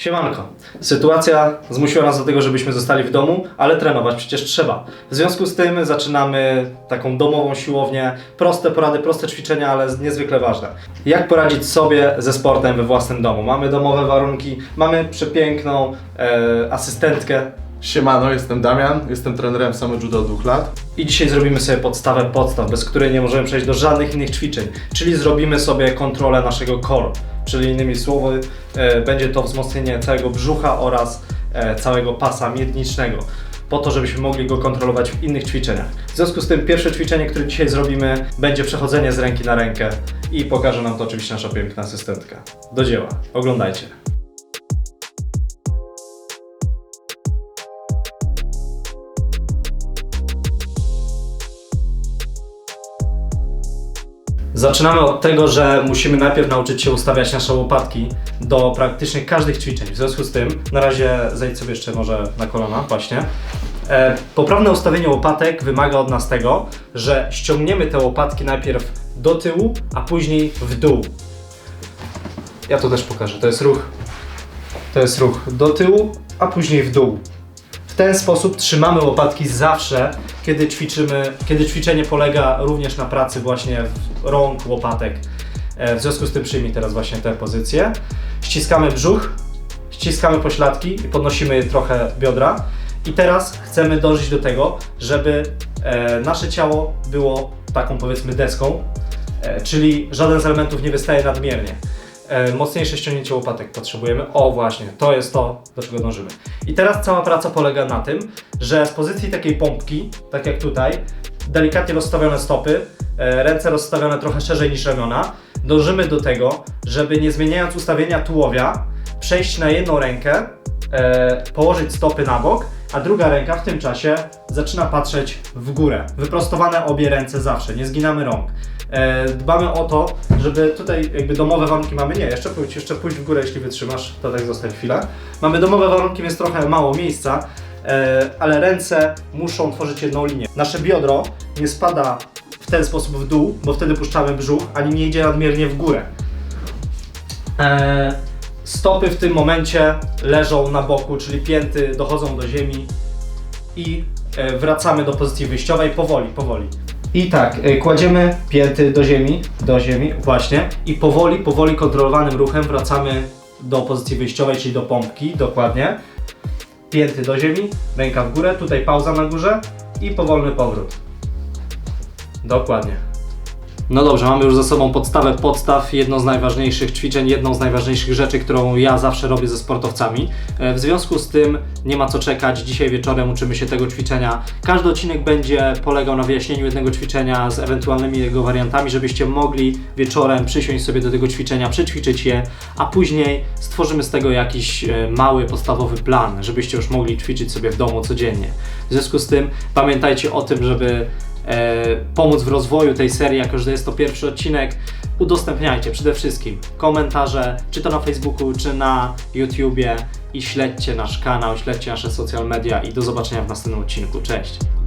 Siemanko. Sytuacja zmusiła nas do tego, żebyśmy zostali w domu, ale trenować przecież trzeba. W związku z tym zaczynamy taką domową siłownię. Proste porady, proste ćwiczenia, ale niezwykle ważne. Jak poradzić sobie ze sportem we własnym domu? Mamy domowe warunki, mamy przepiękną e, asystentkę Siemano, jestem Damian, jestem trenerem Same Judo od dwóch lat. i dzisiaj zrobimy sobie podstawę podstaw, bez której nie możemy przejść do żadnych innych ćwiczeń. Czyli zrobimy sobie kontrolę naszego core. Czyli innymi słowy, e, będzie to wzmocnienie całego brzucha oraz e, całego pasa miednicznego. Po to, żebyśmy mogli go kontrolować w innych ćwiczeniach. W związku z tym, pierwsze ćwiczenie, które dzisiaj zrobimy, będzie przechodzenie z ręki na rękę i pokaże nam to oczywiście nasza piękna asystentka. Do dzieła. Oglądajcie. Zaczynamy od tego, że musimy najpierw nauczyć się ustawiać nasze łopatki do praktycznie każdych ćwiczeń. W związku z tym, na razie zejdź sobie jeszcze może na kolana, właśnie. E, poprawne ustawienie łopatek wymaga od nas tego, że ściągniemy te łopatki najpierw do tyłu, a później w dół. Ja to też pokażę. To jest ruch. To jest ruch do tyłu, a później w dół. Ten sposób trzymamy łopatki zawsze, kiedy ćwiczymy, kiedy ćwiczenie polega również na pracy właśnie rąk, łopatek. E, W związku z tym przyjmij teraz właśnie tę pozycję. Ściskamy brzuch, ściskamy pośladki i podnosimy trochę biodra. I teraz chcemy dążyć do tego, żeby e, nasze ciało było taką powiedzmy deską, e, czyli żaden z elementów nie wystaje nadmiernie. E, mocniejsze ściągnięcie łopatek potrzebujemy. O właśnie, to jest to, do czego dążymy. I teraz cała praca polega na tym, że z pozycji takiej pompki, tak jak tutaj, delikatnie rozstawione stopy, e, ręce rozstawione trochę szerzej niż ramiona, dążymy do tego, żeby nie zmieniając ustawienia tułowia, przejść na jedną rękę, e, położyć stopy na bok, a druga ręka w tym czasie zaczyna patrzeć w górę. Wyprostowane obie ręce zawsze, nie zginamy rąk. E, dbamy o to, żeby tutaj jakby domowe warunki mamy, nie, jeszcze pójdź, jeszcze pójdź w górę, jeśli wytrzymasz, to tak zostań chwilę. Mamy domowe warunki, więc trochę mało miejsca, e, ale ręce muszą tworzyć jedną linię. Nasze biodro nie spada w ten sposób w dół, bo wtedy puszczamy brzuch, ani nie idzie nadmiernie w górę. Stopy w tym momencie leżą na boku, czyli pięty dochodzą do ziemi i e, wracamy do pozycji wyjściowej powoli, powoli. I tak, e, kładziemy pięty do ziemi, do ziemi, właśnie, i powoli, powoli kontrolowanym ruchem wracamy do pozycji wyjściowej, czyli do pompki, dokładnie. Pięty do ziemi, ręka w górę, tutaj pauza na górze i powolny powrót. Dokładnie. No dobrze, mamy już za sobą podstawę podstaw, jedno z najważniejszych ćwiczeń, jedną z najważniejszych rzeczy, którą ja zawsze robię ze sportowcami. E, W związku z tym nie ma co czekać, dzisiaj wieczorem uczymy się tego ćwiczenia. Każdy odcinek będzie polegał na wyjaśnieniu jednego ćwiczenia z ewentualnymi jego wariantami, żebyście mogli wieczorem przysiąść sobie do tego ćwiczenia, przećwiczyć je, a później stworzymy z tego jakiś e, mały, podstawowy plan, żebyście już mogli ćwiczyć sobie w domu codziennie. W związku z tym pamiętajcie o tym, żeby pomóc w rozwoju tej serii, jako że jest to pierwszy odcinek, udostępniajcie przede wszystkim komentarze, czy to na Facebooku, czy na YouTubie i śledźcie nasz kanał, śledźcie nasze social media i do zobaczenia w następnym odcinku. Cześć!